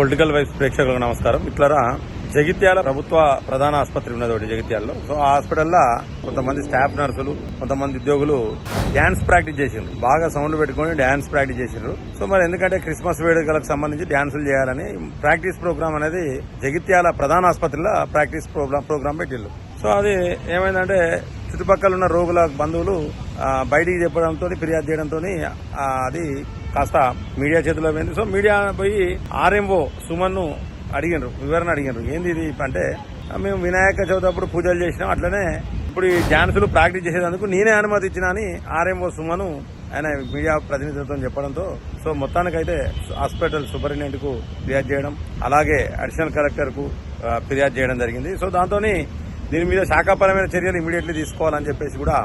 Political vice ప్రేక్షకులకు నమస్కారం. ఇట్లరా జగిత్యాల ప్రభుత్వ ప్రధాన ఆసుపత్రి ఉన్నది ఒకటి జగిత్యాలలో. సో ఆ హాస్పిటల్లో కొంతమంది స్టాఫ్ నర్సులు కొంతమంది ఉద్యోగులు డ్యాన్స్ ప్రాక్టీస్ చేసిండ్రు. బాగా సౌండ్ పెట్టుకొని డ్యాన్స్ ప్రాక్టీస్ చేసిండ్రు. సో మరి ఎందుకంటే క్రిస్మస్ వేడుకలకు సంబంధించి డ్యాన్సులు చేయాలని ప్రాక్టీస్ ప్రోగ్రామ్ అనేది జగిత్యాల ప్రధాన ఆసుపత్రిలో ప్రాక్టీస్ ప్రోగ్రామ్ ప్రోగ్రామ్ పెట్టిండ్రు. సో అది ఏమైందంటే చుట్టుపక్కల ఉన్న రోగుల బంధువులు బయటికి చెప్పడంతో ఫిర్యాదు చేయడంతో అది కాస్త మీడియా చేతిలో పోయింది. సో మీడియా పోయి ఆర్ఎంఓ సుమన్ను అడిగినారు వివరణ అడిగినారు. ఏంది ఇది? అంటే మేము వినాయక చవితి అప్పుడు పూజలు చేసినాం అట్లనే ఇప్పుడు ఈ డాన్సులు ప్రాక్టీస్ చేసేందుకు నేనే అనుమతి ఇచ్చినా అని ఆర్ఎంఓ సుమను ఆయన మీడియా ప్రతినిధులతో చెప్పడంతో సో మొత్తానికైతే హాస్పిటల్ సూపరింటెండెంట్కు ఫిర్యాదు చేయడం అలాగే అడిషనల్ కలెక్టర్కు ఫిర్యాదు చేయడం జరిగింది. సో దాంతోని దీని మీద శాఖాపరమైన చర్యలు ఇమీడియట్లీ తీసుకోవాలని చెప్పేసి కూడా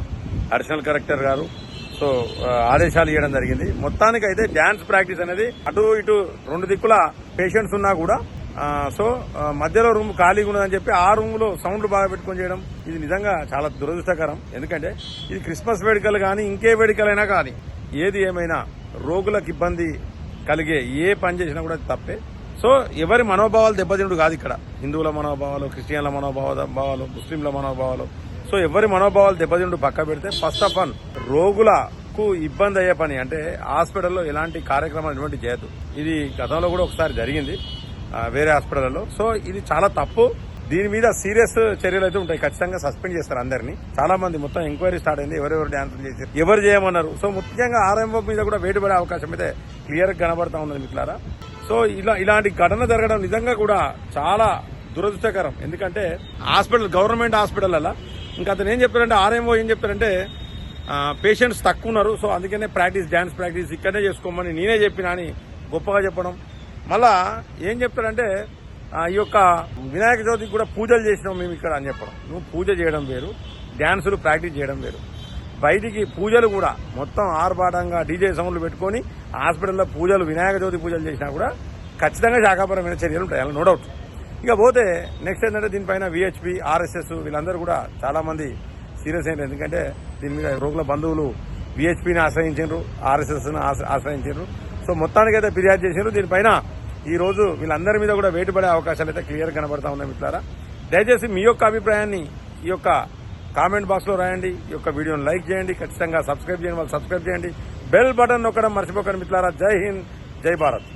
అడిషనల్ కలెక్టర్ గారు. సో ఆదేశాలు ఇవ్వడం జరిగింది. మొత్తానికి అయితే డ్యాన్స్ ప్రాక్టీస్ అనేది అటు ఇటు రెండు దిక్కుల పేషెంట్స్ ఉన్నా కూడా సో మధ్యలో రూమ్ ఖాళీగా ఉన్నదని చెప్పి ఆ రూమ్లో సౌండ్ బాగా పెట్టుకొని చేయడం ఇది నిజంగా చాలా దురదృష్టకరం. ఎందుకంటే ఇది క్రిస్మస్ వేడుకలు కానీ ఇంకే వేడుకలైనా కానీ ఏది ఏమైనా రోగులకు ఇబ్బంది కలిగే ఏ పని చేసినా కూడా తప్పే. సో ఎవరి మనోభావాలు దెబ్బతిండు కాదు ఇక్కడ. హిందువుల మనోభావాలు క్రిస్టియన్ల మనోభావాలు భావాలు ముస్లింల మనోభావాలు సో ఎవరి మనోభావాలు దెబ్బతింటూ పక్క పెడితే ఫస్ట్ ఆఫ్ ఆల్ రోగులకు ఇబ్బంది అయ్యే పని అంటే హాస్పిటల్లో ఎలాంటి కార్యక్రమాలు ఎటువంటి చేయదు ఇది గతంలో కూడా ఒకసారి జరిగింది వేరే హాస్పిటల్లో. సో ఇది చాలా తప్పు. దీని మీద సీరియస్ చర్యలు అయితే ఉంటాయి. ఖచ్చితంగా సస్పెండ్ చేస్తారు అందరినీ. చాలా మంది మొత్తం ఎంక్వైరీ స్టార్ట్ అయింది ఎవరెవరు డాన్సులు చేశారు ఎవరు చేయమన్నారు. సో ముఖ్యంగా ఆర్ఎంఓ మీద కూడా వేటు పడే అవకాశం అయితే క్లియర్గా కనబడతా ఉన్నది మిట్లారా సో ఇలా ఇలాంటి ఘటన జరగడం నిజంగా కూడా చాలా దురదృష్టకరం. ఎందుకంటే హాస్పిటల్ గవర్నమెంట్ హాస్పిటల్ అలా ఇంకా అతను ఏం చెప్పారంటే ఆర్ఎంఓ ఏం చెప్పారంటే పేషెంట్స్ తక్కువ ఉన్నారు సో అందుకనే ప్రాక్టీస్ డ్యాన్స్ ప్రాక్టీస్ ఇక్కడనే చేసుకోమని నేనే చెప్పినా అని గొప్పగా చెప్పడం. మళ్ళా ఏం చెప్తారంటే ఈ యొక్క వినాయక చవితికి కూడా పూజలు చేసినాం మేము ఇక్కడ అని చెప్పడం. నువ్వు పూజ చేయడం వేరు డ్యాన్సులు ప్రాక్టీస్ చేయడం వేరు. బయటికి పూజలు కూడా మొత్తం ఆర్భాటంగా డీజే సౌండ్లు పెట్టుకొని హాస్పిటల్లో పూజలు వినాయక చవితి పూజలు చేసినా కూడా ఖచ్చితంగా శాఖాపరమైన చర్యలు ఉంటాయి. అలా నో డౌట్ ఇక పోతే నెక్స్ట్ ఏంటంటే దీనిపైన విహెచ్పి ఆర్ఎస్ఎస్ వీళ్ళందరూ కూడా చాలామంది సీరియస్ అయినారు. ఎందుకంటే దీని మీద రోగుల బంధువులు విహెచ్పిని ఆశ్రయించారు ఆర్ఎస్ఎస్ను ఆశ్రయించారు సో మొత్తానికైతే ఫిర్యాదు చేశారు దీనిపైన ఈ రోజు వీళ్ళందరి మీద కూడా వేటుపడే అవకాశాలు అయితే క్లియర్ కనబడతా ఉన్నాయి మిత్రులారా. దయచేసి మీ యొక్క అభిప్రాయాన్ని ఈ యొక్క కామెంట్ బాక్స్లో రాయండి. ఈ యొక్క వీడియోను లైక్ చేయండి. ఖచ్చితంగా సబ్స్క్రైబ్ చేయండి వాళ్ళు సబ్స్క్రైబ్ చేయండి. బెల్ బటన్ నొక్కడం మర్చిపోకండి మిత్రులారా. జై హింద్ జై భారత్.